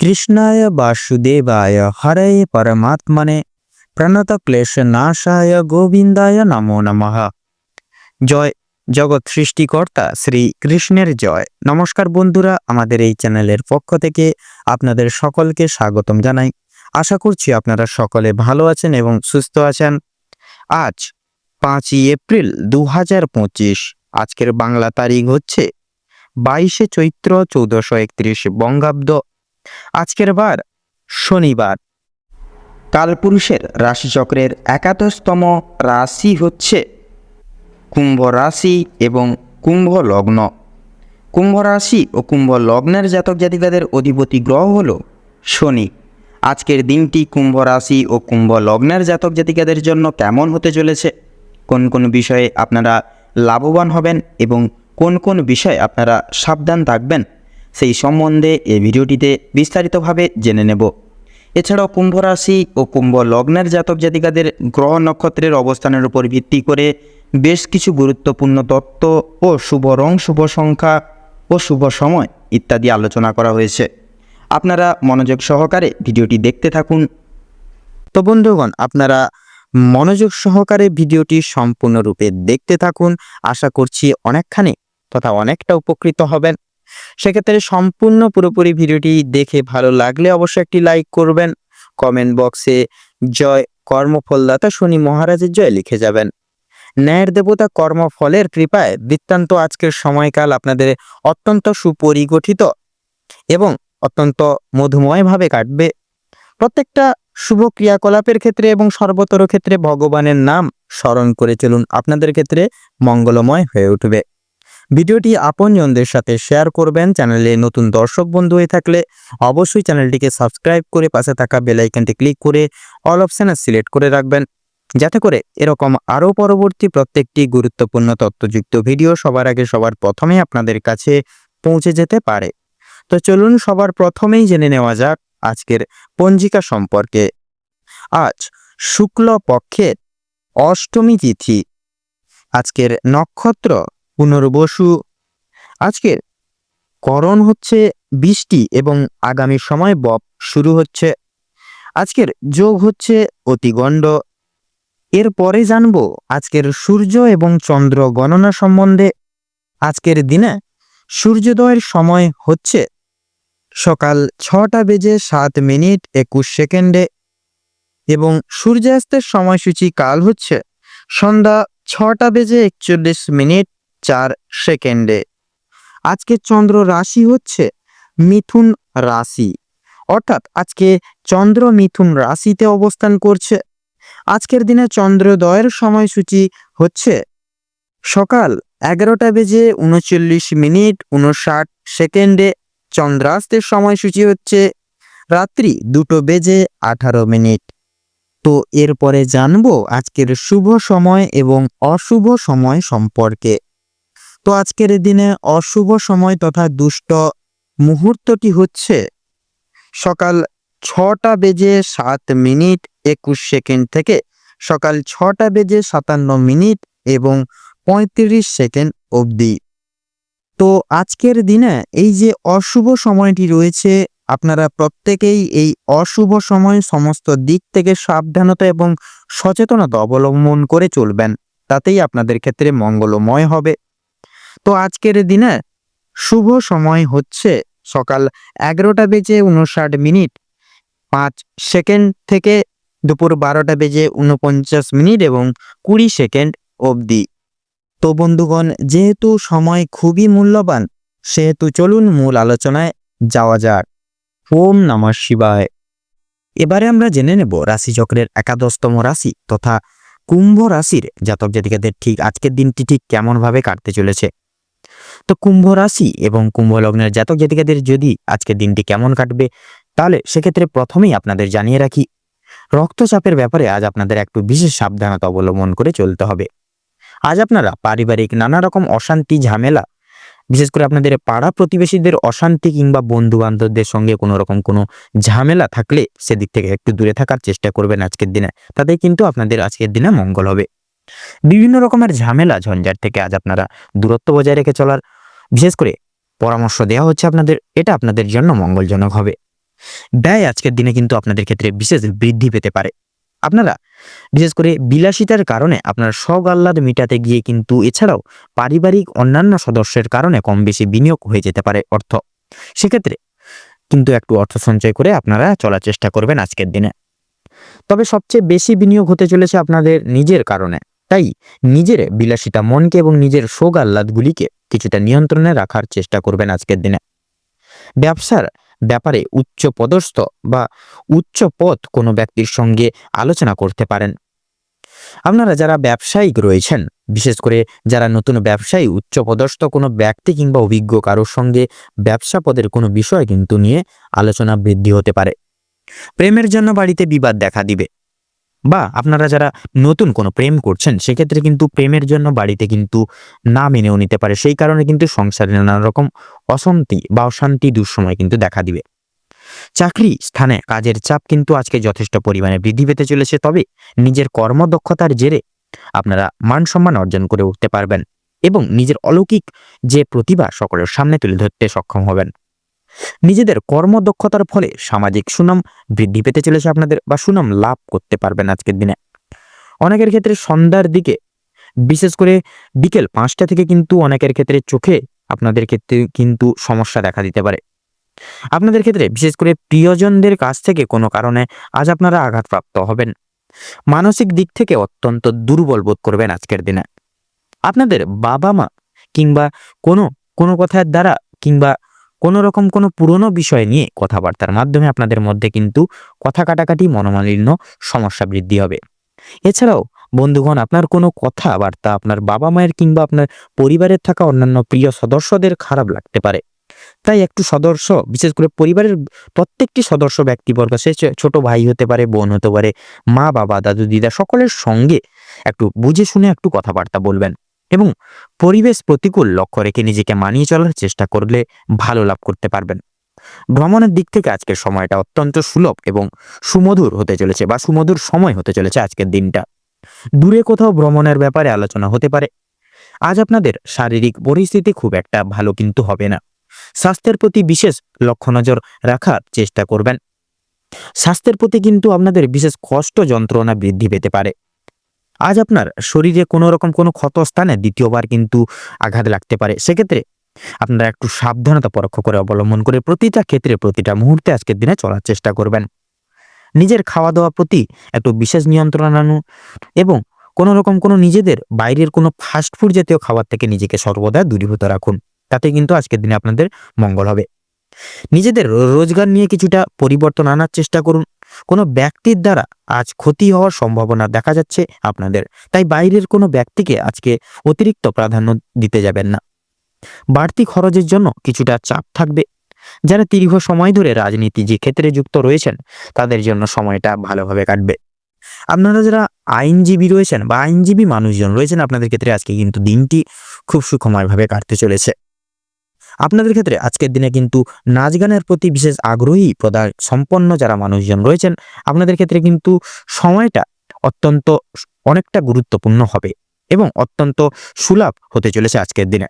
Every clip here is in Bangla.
কৃষ্ণায় বাসুদেবায় হরে পরমাত্মনে প্রণত ক্লেশ নাশায় গোবিন্দায় নমো নমঃ। জয় জগৎ সৃষ্টিকর্তা শ্রী কৃষ্ণের জয়। নমস্কার বন্ধুরা, আমাদের এই চ্যানেলের পক্ষ থেকে আপনাদের সকলকে স্বাগতম জানাই। আশা করছি আপনারা সকলে ভালো আছেন এবং সুস্থ আছেন। আজ পাঁচই এপ্রিল দু হাজার পঁচিশ, আজকের বাংলা তারিখ হচ্ছে বাইশে চৈত্র চৌদ্দশো একত্রিশ বঙ্গাব্দ। আজকের বার শনিবার। কালপুরুষের রাশিচক্রের একাদশতম রাশি হচ্ছে কুম্ভ রাশি এবং কুম্ভ লগ্ন। কুম্ভ রাশি ও কুম্ভ লগ্নের জাতক জাতিকাদের অধিপতি গ্রহ হল শনি। আজকের দিনটি কুম্ভ রাশি ও কুম্ভ লগ্নের জাতক জাতিকাদের জন্য কেমন হতে চলেছে? কোন কোন বিষয়ে আপনারা লাভবান হবেন এবং কোন কোন বিষয়ে আপনারা সাবধান থাকবেন? সেই সম্বন্ধে এই ভিডিওটিতে বিস্তারিতভাবে জেনে নেব। এছাড়াও কুম্ভ রাশি ও কুম্ভ লগ্নের জাতক জাতিকাদের গ্রহ নক্ষত্রের অবস্থানের উপর ভিত্তি করে বেশ কিছু গুরুত্বপূর্ণ তত্ত্ব ও শুভ রং, শুভ সংখ্যা ও শুভ সময় ইত্যাদি আলোচনা করা হয়েছে। আপনারা মনোযোগ সহকারে ভিডিওটি দেখতে থাকুন। তো বন্ধুগণ, আপনারা মনোযোগ সহকারে ভিডিওটি সম্পূর্ণরূপে দেখতে থাকুন। আশা করছি অনেকখানি তথা অনেকটা উপকৃত হবেন। সেক্ষেত্রে সম্পূর্ণ পুরোপুরি ভিডিওটি দেখে ভালো লাগলে অবশ্যই একটি লাইক করবেন। কমেন্ট বক্সে জয় কর্মফলদাতা শনি মহারাজের জয় লিখে যাবেন। ন্যায়ের দেবতা কর্মফলের কৃপায় বৃত্তান্ত আজকের সময়কাল আপনাদের অত্যন্ত সুপরিগঠিত এবং অত্যন্ত মধুময়ভাবে কাটবে। প্রত্যেকটা শুভ ক্রিয়াকলাপের ক্ষেত্রে এবং সর্বতর ক্ষেত্রে ভগবানের নাম স্মরণ করে চলুন, আপনাদের ক্ষেত্রে মঙ্গলময় হয়ে উঠবে। ভিডিওটি আপনজনদের সাথে শেয়ার করবেন। চ্যানেলে নতুন দর্শক বন্ধু হয়ে থাকলে অবশ্যই চ্যানেলটিকে সাবস্ক্রাইব করে পাশে থাকা বেল আইকনটি ক্লিক করে অল অপশানে সিলেক্ট করে রাখবেন। যাতে করে এরকম আরও পরবর্তী প্রত্যেকটি গুরুত্বপূর্ণ তথ্যযুক্ত ভিডিও সবার আগে সবার প্রথমে আপনাদের কাছে পৌঁছে যেতে পারে। তো চলুন সবার প্রথমেই জেনে নেওয়া যাক আজকের পঞ্জিকা সম্পর্কে। আজ শুক্ল পক্ষের অষ্টমী তিথি। আজকের নক্ষত্র পুনর্বসু। আজকের করণ হচ্ছে বৃষ্টি এবং আগামী সময় বপ শুরু হচ্ছে। আজকের যোগ হচ্ছে অতিগণ্ড। এরপরে জানব আজকের সূর্য এবং চন্দ্র গণনা সম্বন্ধে। আজকের দিনে সূর্যোদয়ের সময় হচ্ছে সকাল ছটা বেজে সাত মিনিট একুশ সেকেন্ডে এবং সূর্যাস্তের সময়সূচি কাল হচ্ছে সন্ধ্যা ছটা বেজে একচল্লিশ মিনিট চার সেকেন্ডে। আজকে চন্দ্র রাশি হচ্ছে মিথুন রাশি। অর্থাৎ আজকে চন্দ্র মিথুন রাশিতে অবস্থান করছে। আজকের দিনে চন্দ্রোদয়ের সময়সূচি হচ্ছে সকাল এগারোটা বেজে উনচল্লিশ মিনিট উনষাট সেকেন্ডে। চন্দ্রাস্তের সময়সূচি হচ্ছে রাত্রি দুটো বেজে আঠারো মিনিট। তো এরপরে জানব আজকের শুভ সময় এবং অশুভ সময় সম্পর্কে। তো আজকের দিনে অশুভ সময় তথা দুষ্ট মুহূর্তটি হচ্ছে সকাল ছটা বেজে সাত মিনিট একুশ সেকেন্ড থেকে সকাল ছটা বেজে সাতান্ন মিনিট এবং পঁয়ত্রিশ সেকেন্ড অবধি। তো আজকের দিনে এই যে অশুভ সময়টি রয়েছে, আপনারা প্রত্যেকেই এই অশুভ সময় সমস্ত দিক থেকে সাবধানতা এবং সচেতনতা অবলম্বন করে চলবেন। তাতেই আপনাদের ক্ষেত্রে মঙ্গলময় হবে। তো আজকের দিনে শুভ সময় হচ্ছে সকাল এগারোটা বেজে উনষাট মিনিট, পাঁচ সেকেন্ড থেকে দুপুর বারোটা বেজে উনপঞ্চাশ মিনিট এবং কুড়ি সেকেন্ড অবধি। তো বন্ধুগণ, যেহেতু সময় খুবই মূল্যবান, সেহেতু চলুন মূল আলোচনায় যাওয়া যাক। ওম নমঃ শিবায়। এবারে আমরা জেনে নেব রাশিচক্রের একাদশতম রাশি তথা কুম্ভ রাশির জাতক জাতিকাদের ঠিক আজকের দিনটি ঠিক কেমনভাবে কাটতে চলেছে। তো কুম্ভ রাশি এবং কুম্ভ লগ্নের জাতক জাতিকাদের যদি আজকের দিনটি কেমন কাটবে, তাহলে সেক্ষেত্রে প্রথমেই আপনাদের জানিয়ে রাখি, রক্তচাপের ব্যাপারে আজ আপনাদের একটু বিশেষ সাবধানতা অবলম্বন করে চলতে হবে। আজ আপনারা পারিবারিক নানা রকম অশান্তি, ঝামেলা, বিশেষ করে আপনাদের পাড়া প্রতিবেশীদের অশান্তি কিংবা বন্ধু বান্ধবদের সঙ্গে কোনো রকম কোনো ঝামেলা থাকলে সেদিক থেকে একটু দূরে থাকার চেষ্টা করবেন আজকের দিনে। তাতে কিন্তু আপনাদের আজকের দিনে মঙ্গল হবে। বিভিন্ন রকমের ঝামেলা ঝঞ্ঝাট থেকে আজ আপনারা দূরত্ব বজায় রেখে চলার বিশেষ করে পরামর্শ দেওয়া হচ্ছে আপনাদের, এটা আপনাদের জন্য মঙ্গলজনক হবে। ব্যয় আজকের দিনে কিন্তু আপনাদের ক্ষেত্রে বিশেষ বৃদ্ধি পেতে পারে। আপনারা বিশেষ করে বিলাসিতার কারণে আপনার শখ আহ্লাদ মেটাতে গিয়ে কিন্তু এছাড়াও পারিবারিক অন্যান্য সদস্যের কারণে কম বেশি বিনিয়োগ হয়ে যেতে পারে অর্থ। সেক্ষেত্রে কিন্তু একটু অর্থ সঞ্চয় করে আপনারা চলার চেষ্টা করবেন আজকের দিনে। তবে সবচেয়ে বেশি বিনিয়োগ হতে চলেছে আপনাদের নিজের কারণে। তাই নিজের বিলাসিতা মনকে এবং নিজের শোক আহ্লাদগুলিকে কিছুটা নিয়ন্ত্রণে রাখার চেষ্টা করবেন আজকের দিনে। ব্যবসার ব্যাপারে উচ্চ পদস্থ বা উচ্চ পদ কোনো ব্যক্তির সঙ্গে আলোচনা করতে পারেন। আপনারা যারা ব্যবসায়িক রয়েছেন, বিশেষ করে যারা নতুন ব্যবসায়ী, উচ্চ পদস্থ কোনো ব্যক্তি কিংবা অভিজ্ঞ কারোর সঙ্গে ব্যবসা পদের কোনো বিষয় কিন্তু নিয়ে আলোচনা বৃদ্ধি হতে পারে। প্রেমের জন্য বাড়িতে বিবাদ দেখা দিবে। বা আপনারা যারা নতুন কোনো প্রেম করছেন, সেক্ষেত্রে কিন্তু প্রেমের জন্য বাড়িতে কিন্তু না মেনেও নিতে পারে। সেই কারণে কিন্তু সংসারে নানা রকম অশান্তি বা অশান্তি দুঃসময় কিন্তু দেখা দিবে। চাকরি স্থানে কাজের চাপ কিন্তু আজকে যথেষ্ট পরিমাণে বৃদ্ধি পেতে চলেছে। তবে নিজের কর্মদক্ষতার জেরে আপনারা মান সম্মান অর্জন করে উঠতে পারবেন এবং নিজের অলৌকিক যে প্রতিভা সকলের সামনে তুলে ধরতে সক্ষম হবেন। নিজেদের কর্মদক্ষতার ফলে সামাজিক সুনাম বৃদ্ধি পেতে চলেছে আপনাদের বা সুনাম লাভ করতে পারবেন আজকের দিনে। অনেকের ক্ষেত্রে সন্ধ্যার দিকে, বিশেষ করে বিকেল পাঁচটা থেকে কিন্তু অনেকের ক্ষেত্রে চোখে আপনাদের ক্ষেত্রে কিন্তু সমস্যা দেখা দিতে পারে। আপনাদের ক্ষেত্রে বিশেষ করে প্রিয়জনদের কাছ থেকে কোনো কারণে আজ আপনারা আঘাতপ্রাপ্ত হবেন। মানসিক দিক থেকে অত্যন্ত দুর্বল বোধ করবেন আজকের দিনে। আপনাদের বাবা মা কিংবা কোনো কোনো কথার দ্বারা কিংবা কোনো রকম কোনো পুরনো বিষয় নিয়ে কথাবার্তার মাধ্যমে আপনাদের মধ্যে কিন্তু কথা কাটাকাটি মনোমালিন্য সমস্যা বৃদ্ধি হবে। এছাড়াও বন্ধুগণ, আপনার কোনো কথাবার্তা আপনার বাবা মায়ের কিংবা আপনার পরিবারের থাকা অন্যান্য প্রিয় সদস্যদের খারাপ লাগতে পারে। তাই একটু সদস্য, বিশেষ করে পরিবারের প্রত্যেকটি সদস্য ব্যক্তিবর্গ, সে ছোট ভাই হতে পারে, বোন হতে পারে, মা, বাবা, দাদু, দিদা, সকলের সঙ্গে একটু বুঝে শুনে একটু কথাবার্তা বলবেন। এবং পরিবেশ প্রতিকূল লক্ষ্য রেখে নিজেকে মানিয়ে চলার চেষ্টা করলে ভালো লাভ করতে পারবেন। ভ্রমণের দিক থেকে আজকের সময়টা অত্যন্ত সুলভ এবং সুমধুর হতে চলেছে বা সুমধুর সময় হতে চলেছে আজকের দিনটা। দূরে কোথাও ভ্রমণের ব্যাপারে আলোচনা হতে পারে। আজ আপনাদের শারীরিক পরিস্থিতি খুব একটা ভালো কিন্তু হবে না। স্বাস্থ্যের প্রতি বিশেষ লক্ষ্য নজর রাখার চেষ্টা করবেন। স্বাস্থ্যের প্রতি কিন্তু আপনাদের বিশেষ কষ্ট যন্ত্রণা বৃদ্ধি পেতে পারে। আজ আপনার শরীরে কোনো রকম কোনো ক্ষত স্থানে দ্বিতীয়বার কিন্তু আঘাত লাগতে পারে। সেক্ষেত্রে আপনারা একটু সাবধানতা পরোক্ষ করে অবলম্বন করে প্রতিটা ক্ষেত্রে, প্রতিটা মুহূর্তে আজকের দিনে চলার চেষ্টা করবেন। নিজের খাওয়া দাওয়া প্রতি একটু বিশেষ নিয়ন্ত্রণ আনুন এবং কোনো রকম কোনো নিজেদের বাইরের কোনো ফাস্টফুড জাতীয় খাবার থেকে নিজেকে সর্বদা দূরীভূত রাখুন। তাতে কিন্তু আজকের দিনে আপনাদের মঙ্গল হবে। নিজেদের রোজগার নিয়ে কিছুটা পরিবর্তন আনার চেষ্টা করুন। কোনো ব্যক্তির দ্বারা আজ ক্ষতি হওয়ার সম্ভাবনা দেখা যাচ্ছে আপনাদের। তাই বাইরের কোনো ব্যক্তিকে আজকে অতিরিক্ত প্রাধান্য দিতে যাবেন না। বাড়তি খরচের জন্য কিছুটা চাপ থাকবে। যারা দীর্ঘ সময় ধরে রাজনীতি যে ক্ষেত্রে যুক্ত রয়েছেন, তাদের জন্য সময়টা ভালোভাবে কাটবে। আপনারা যারা আইনজীবী রয়েছেন বা আইনজীবী মানুষজন রয়েছেন, আপনাদের ক্ষেত্রে আজকে কিন্তু দিনটি খুব সুখময়ভাবে কাটতে চলেছে। আপনাদের ক্ষেত্রে আজকের দিনে কিন্তু নাচ গানের প্রতি বিশেষ আগ্রহী প্রদান সম্পন্ন যারা মানুষজন রয়েছেন, আপনাদের ক্ষেত্রে কিন্তু সময়টা অত্যন্ত অনেকটা গুরুত্বপূর্ণ হবে এবং অত্যন্ত সুলভ হতে চলেছে আজকের দিনে।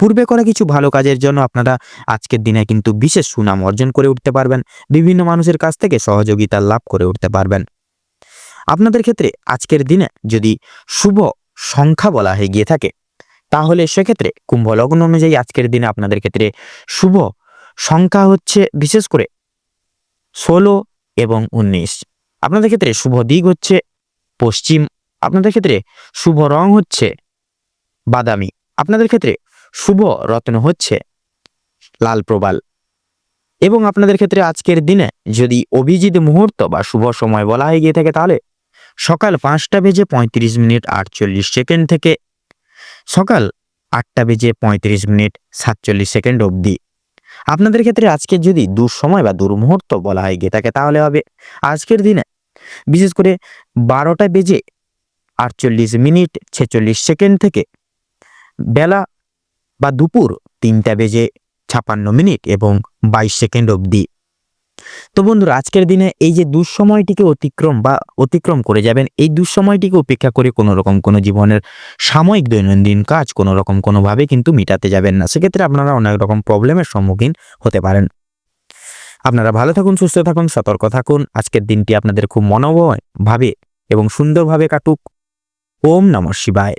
পূর্বে করা কিছু ভালো কাজের জন্য আপনারা আজকের দিনে কিন্তু বিশেষ সুনাম অর্জন করে উঠতে পারবেন, বিভিন্ন মানুষের কাছ থেকে সহযোগিতা লাভ করে উঠতে পারবেন। আপনাদের ক্ষেত্রে আজকের দিনে যদি শুভ সংখ্যা বলা হয়ে গিয়ে থাকে তাহলে সেক্ষেত্রে কুম্ভ লগ্ন অনুযায়ী আজকের দিনে আপনাদের ক্ষেত্রে শুভ সংখ্যা হচ্ছে বিশেষ করে ষোলো এবং উনিশ। আপনাদের ক্ষেত্রে শুভ দিক হচ্ছে পশ্চিম, আপনাদের ক্ষেত্রে শুভ রং হচ্ছে বাদামি, আপনাদের ক্ষেত্রে শুভ রত্ন হচ্ছে লাল প্রবাল। এবং আপনাদের ক্ষেত্রে আজকের দিনে যদি অভিজিৎ মুহূর্ত বা শুভ সময় বলা হয়ে গিয়ে থাকে তাহলে সকাল পাঁচটা বেজে পঁয়ত্রিশ মিনিট আটচল্লিশ সেকেন্ড থেকে সকাল আটটা বেজে পঁয়ত্রিশ মিনিট সাতচল্লিশ সেকেন্ড অবধি। আপনাদের ক্ষেত্রে আজকে যদি দুঃসময় বা দুর্মুহূর্ত বলা হয় গিয়ে থাকে তাহলে হবে আজকের দিনে। বিশেষ করে বারোটা বেজে আটচল্লিশ মিনিট ছেচল্লিশ সেকেন্ড থেকে বেলা বা দুপুর তিনটা বেজে ছাপান্ন মিনিট এবং বাইশ সেকেন্ড অবধি। তো বন্ধুরা, আজকের দিনে এই যে দুঃসময়টিকে অতিক্রম বা অতিক্রম করে যাবেন, এই দুঃসময়টিকে উপেক্ষা করে কোনো রকম কোনো জীবনের সাময়িক দৈনন্দিন কাজ কোনো রকম কোনোভাবে কিন্তু মিটাতে যাবেন না। সেক্ষেত্রে আপনারা অনেক রকম প্রবলেমের সম্মুখীন হতে পারেন। আপনারা ভালো থাকুন, সুস্থ থাকুন, সতর্ক থাকুন। আজকের দিনটি আপনাদের খুব মনোময় ভাবে এবং সুন্দরভাবে কাটুক। ওম নমঃ শিবায়।